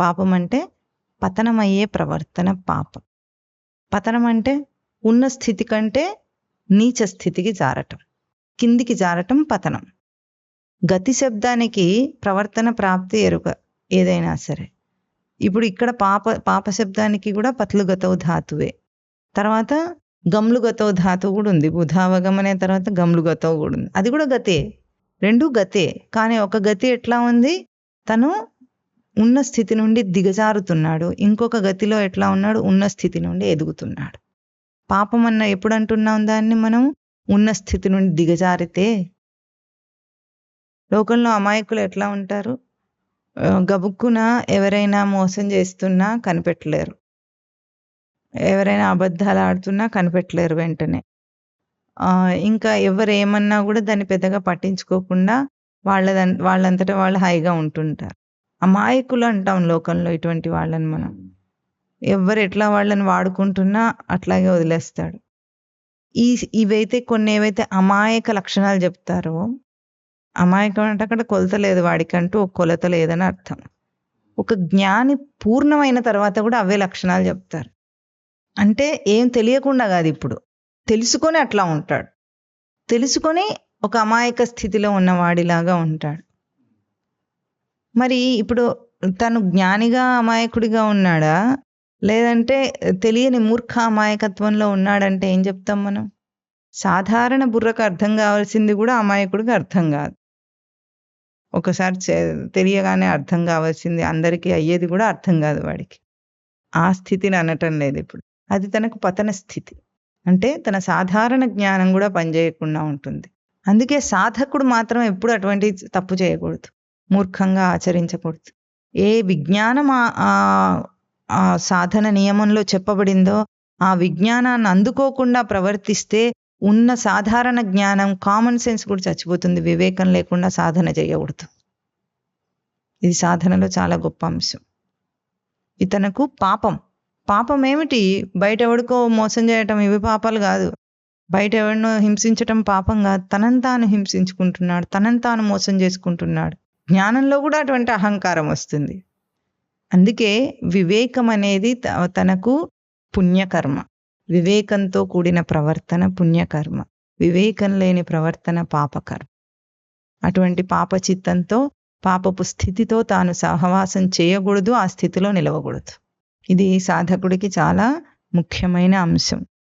పాపం అంటే పతనమయ్యే ప్రవర్తన పాపం. పతనం అంటే ఉన్న స్థితి కంటే నీచ స్థితికి జారటం. కిందికి జారటం పతనం. గతి శబ్దానికి ప్రవర్తన ప్రాప్తి ఎరుక ఏదైనా సరే. ఇప్పుడు ఇక్కడ పాప పాప శబ్దానికి కూడా పతలు గతవు ధాతువే. తర్వాత గమ్లు గతవు ధాతువు కూడా ఉంది. బుధావగం అనే తర్వాత గమ్లు గతవు కూడా ఉంది. అది కూడా గతే. రెండు గతే. కానీ ఒక గతి ఎట్లా ఉంది? తను ఉన్న స్థితి నుండి దిగజారుతున్నాడు. ఇంకొక గతిలో ఎట్లా ఉన్నాడు? ఉన్న స్థితి నుండి ఎదుగుతున్నాడు. పాపం అన్న ఎప్పుడు అంటున్నాం దాన్ని మనం? ఉన్న స్థితి నుండి దిగజారితే? లోకంలో అమాయకులు ఎట్లా ఉంటారు? గబుక్కున ఎవరైనా మోసం చేస్తున్నా కనిపెట్టలేరు. ఎవరైనా అబద్ధాలు ఆడుతున్నా కనిపెట్టలేరు వెంటనే. ఇంకా ఎవరు ఏమన్నా కూడా దాన్ని పెద్దగా పట్టించుకోకుండా వాళ్ళ వాళ్ళంతటా వాళ్ళు హాయిగా ఉంటుంటారు. అమాయకులు అంటాం లోకంలో ఇటువంటి వాళ్ళని మనం. ఎవరు ఎట్లా వాళ్ళని వాడుకుంటున్నా అట్లాగే వదిలేస్తాడు. ఈ ఇవైతే కొన్ని ఏవైతే అమాయక లక్షణాలు చెప్తారో అమాయకం అంటే అక్కడ కొలత లేదు వాడికంటూ ఒక కొలత లేదని అర్థం. ఒక జ్ఞాని పూర్ణమైన తర్వాత కూడా అవే లక్షణాలు చెప్తారు. అంటే ఏం తెలియకుండా కాదు ఇప్పుడు. తెలుసుకొని అట్లా ఉంటాడు. తెలుసుకొని ఒక అమాయక స్థితిలో ఉన్నవాడిలాగా ఉంటాడు. మరి ఇప్పుడు తను జ్ఞానిగా అమాయకుడిగా ఉన్నాడా? లేదంటే తెలియని మూర్ఖ అమాయకత్వంలో ఉన్నాడంటే ఏం చెప్తాం మనం? సాధారణ బుర్రకు అర్థం కావాల్సింది కూడా అమాయకుడికి అర్థం కాదు. ఒకసారి తెలియగానే అర్థం కావాల్సింది అందరికీ అయ్యేది కూడా అర్థం కాదు వాడికి. ఆ స్థితిని అనటం లేదు ఇప్పుడు. అది తనకు పతన స్థితి. అంటే తన సాధారణ జ్ఞానం కూడా పనిచేయకుండా ఉంటుంది. అందుకే సాధకుడు మాత్రం ఎప్పుడు అటువంటి తప్పు చేయకూడదు. మూర్ఖంగా ఆచరించకూడదు. ఏ విజ్ఞానం ఆ- సాధన నియమంలో చెప్పబడిందో ఆ విజ్ఞానాన్ని అందుకోకుండా ప్రవర్తిస్తే ఉన్న సాధారణ జ్ఞానం కామన్ సెన్స్ కూడా చచ్చిపోతుంది. వివేకం లేకుండా సాధన చేయకూడదు. ఇది సాధనలో చాలా గొప్ప అంశం. ఇతనకు పాపం. పాపం ఏమిటి? బయట ఎవడికో మోసం చేయటం ఇవి పాపాలు కాదు. బయట ఎవరినో హింసించటం పాపం కాదు. తనని తాను హింసించుకుంటున్నాడు. తనని తాను మోసం చేసుకుంటున్నాడు. జ్ఞానంలో కూడా అటువంటి అహంకారం వస్తుంది. అందుకే వివేకం అనేది త- తనకు పుణ్యకర్మ. వివేకంతో కూడిన ప్రవర్తన పుణ్యకర్మ. వివేకం లేని ప్రవర్తన పాపకర్మ. అటువంటి పాప చిత్తంతో పాపపు స్థితితో తాను సహవాసం చేయకూడదు ఆ స్థితిలో నిలవకూడదు. ఇది సాధకుడికి చాలా ముఖ్యమైన అంశం.